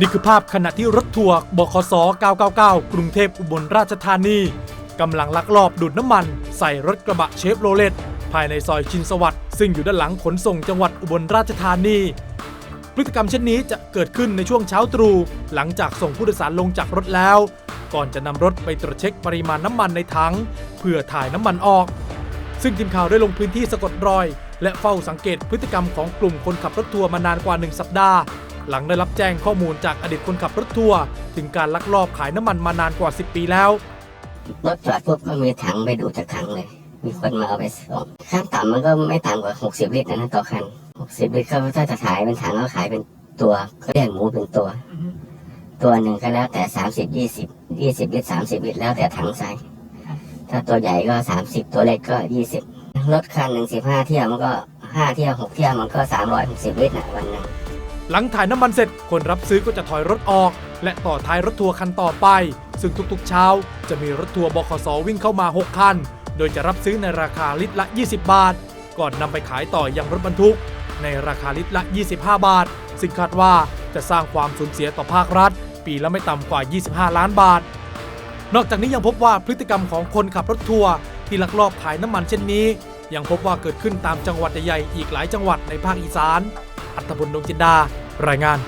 นี่คือภาพขณะที่รถทัวร์บขส999 กรุงเทพอุบลราชธานีกำลังลักลอบดูดน้ำมัน ใส่รถกระบะเชฟโรเลตภายในซอยชินสวัสดิ์ซึ่งอยู่ด้านหลังขนส่งจังหวัดอุบลราชธานีพฤติกรรมเช่นนี้จะเกิดขึ้นในช่วงเช้าตรู่หลังจากส่งผู้โดยสารลงจากรถแล้ว ก่อนจะนำรถไปตรวจเช็คปริมาณน้ำมันในถังเพื่อถ่ายน้ำมันออก ซึ่งทีมข่าวได้ลงพื้นที่สะกดรอย และเฝ้าสังเกตพฤติกรรมของกลุ่มคนขับรถทัวร์มานานกว่า 1 สัปดาห์ หลังได้รับแจ้งข้อมูลจากอดีตคนขับรถทัวร์ถึงการลักลอบขายน้ำมันมานานกว่า 10 ปีแล้ว รถจอดปุ๊บก็มีถังไปดูดจากถังเลย มีคนมาเอาไปส่งขั้นต่ำมันก็ไม่ต่ำกว่า 60 ลิตรนะต่อคัน 60 ลิตรเขาถ้าจะขายเป็นถังเขาขายเป็นตัวเขาเรียกหมูเป็นตัว ตัวหนึ่งก็แล้วแต่ 30 20 20 ลิตร 30 ลิตรแล้วแต่ถังใส่ถ้าตัวใหญ่ก็ 30 ตัวเล็กก็ 20รถคันหนึ่ง15เที่ยวมันก็5เที่ยว6เที่ยวมันก็360ลิตรนะวันหนึง หลังถ่ายน้ำมันเสร็จ คนรับซื้อก็จะถอยรถออก และต่อท้ายรถทัวร์คันต่อไป ซึ่งทุกๆเช้า จะมีรถทัวร์บขสวิ่งเข้ามา 6 คัน โดยจะรับซื้อในราคาลิตรละ 20 บาท ก่อนนำไปขายต่อยังรถบรรทุก ในราคาลิตรละ 25 บาท ซึ่งคาดว่าจะสร้างความสูญเสียต่อภาครัฐ ปีละไม่ต่ำกว่า 25 ล้านบาท นอกจากนี้ยังพบว่าพฤติกรรมของคนขับรถทัวร์ที่ลักลอบขายน้ำมันเช่นนี้ ยังพบว่าเกิดขึ้นตามจังหวัดใหญ่ๆอีกหลายจังหวัดในภาคอีสาน อัตพลดวงจินดา รายงาน